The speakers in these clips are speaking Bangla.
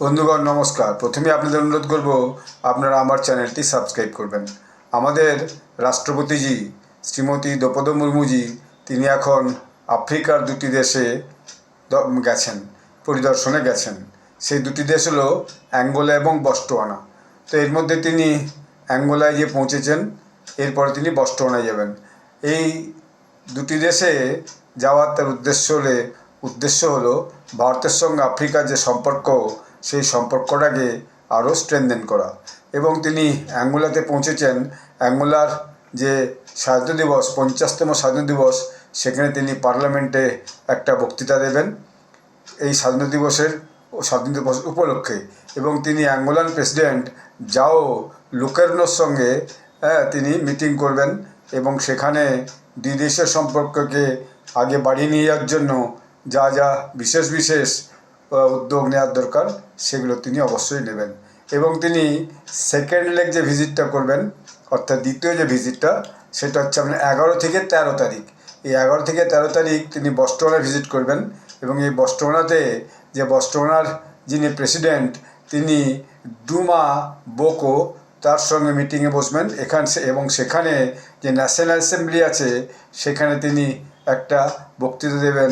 বন্ধুগণ, নমস্কার। প্রথমে আপনাদের অনুরোধ করব, আপনারা আমার চ্যানেলটি সাবস্ক্রাইব করবেন। আমাদের রাষ্ট্রপতিজি শ্রীমতী দ্রৌপদী মুর্মুজি তিনি এখন আফ্রিকার দুটি দেশে গেছেন, পরিদর্শনে গেছেন। সেই দুটি দেশ হলো অ্যাঙ্গোলা এবং বস্টোয়ানা তো এর মধ্যে তিনি অ্যাঙ্গোলায় গিয়ে পৌঁছেছেন, এরপরে তিনি বস্টোয়ানায় যাবেন। এই দুটি দেশে যাওয়ার তার উদ্দেশ্য হলে উদ্দেশ্য হলো, ভারতের সঙ্গে আফ্রিকার যে সম্পর্ক সেই সম্পর্কটাকে আরও স্ট্রেনদেন করা। এবং তিনি অ্যাঙ্গোলাতে পৌঁছেছেন। অ্যাঙ্গোলার যে স্বাধীনতা দিবস পঞ্চাশতম স্বাধীনতা দিবস সেখানে তিনি পার্লামেন্টে একটা বক্তৃতা দেবেন এই স্বাধীনতা দিবসের স্বাধীনতা দিবস উপলক্ষে। এবং তিনি অ্যাঙ্গোলান প্রেসিডেন্ট যাও লুকেরনোর সঙ্গে হ্যাঁ, তিনি মিটিং করবেন এবং সেখানে দুই দেশের সম্পর্ককে আগে বাড়িয়ে নিয়ে যাওয়ার জন্য যা যা বিশেষ বিশেষ উদ্যোগ নেওয়ার দরকার, সেগুলো তিনি অবশ্যই নেবেন। এবং তিনি সেকেন্ড লেগ যে ভিজিটটা করবেন, অর্থাৎ দ্বিতীয় যে ভিজিটটা সেটা হচ্ছে আপনার এগারো থেকে তেরো তারিখ। এই এগারো থেকে তেরো তারিখ তিনি বস্টোনা ভিজিট করবেন এবং এই বস্টোনাতে যে বস্টোনার যিনি প্রেসিডেন্ট তিনি ডুমা বোকো তার সঙ্গে মিটিংয়ে বসবেন। এখান এবং সেখানে যে ন্যাশনাল অ্যাসেম্বলি আছে, সেখানে তিনি একটা বক্তৃতা দেবেন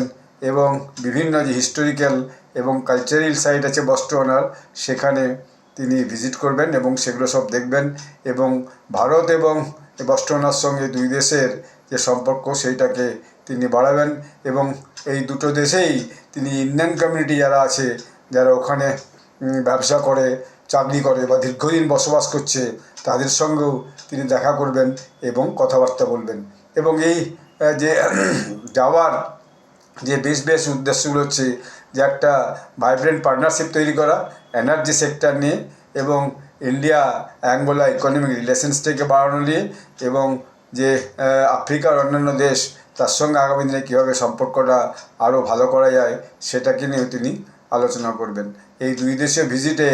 এবং বিভিন্ন যে হিস্টোরিক্যাল এবং কালচারাল সাইট আছে বস্টোনার সেখানে তিনি ভিজিট করবেন এবং সেগুলো সব দেখবেন এবং ভারত এবং বস্টোনার সঙ্গে দুই দেশের যে সম্পর্ক সেইটাকে তিনি বাড়াবেন এবং এই দুটো দেশেই তিনি ইন্ডিয়ান কমিউনিটি যারা আছে, যারা ওখানে ব্যবসা করে, চাকরি করে বা দীর্ঘদিন বসবাস করছে, তাদের সঙ্গেও তিনি দেখা করবেন এবং কথাবার্তা বলবেন। এবং এই যে যাওয়ার যে বেশ বেশ উদ্দেশ্যগুলো হচ্ছে যে একটা ভাইব্রেন্ট পার্টনারশিপ তৈরি করা এনার্জি সেক্টর নিয়ে এবং ইন্ডিয়া অ্যাঙ্গোলা ইকোনমিক রিলেশনসটাকে বাড়ানো নিয়ে এবং যে আফ্রিকার অন্যান্য দেশ তার সঙ্গে আগামী দিনে কীভাবে সম্পর্কটা আরও ভালো করা যায় সেটাকে নিয়েও তিনি আলোচনা করবেন। এই দুই দেশীয় ভিজিটে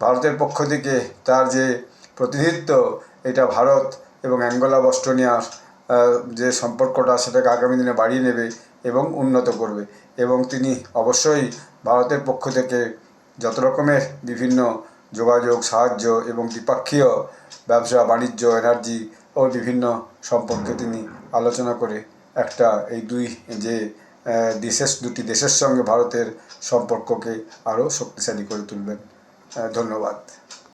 ভারতের পক্ষ থেকে তার যে প্রতিনিধিত্ব এটা ভারত এবং অ্যাঙ্গোলা বস্টোনিয়ার আহ, যে সম্পর্কটা সেটাকে আগামী দিনে বাড়িয়ে নেবে এবং উন্নত করবে। এবং তিনি অবশ্যই ভারতের পক্ষ থেকে যত রকমের বিভিন্ন যোগাযোগ, সাহায্য এবং দ্বিপাক্ষীয় ব্যবসা, বাণিজ্য, এনার্জি ও বিভিন্ন সম্পর্কে তিনি আলোচনা করে একটা এই দুই যে দেশের, দুটি দেশের সঙ্গে ভারতের সম্পর্ককে আরও শক্তিশালী করে তুলবেন। ধন্যবাদ।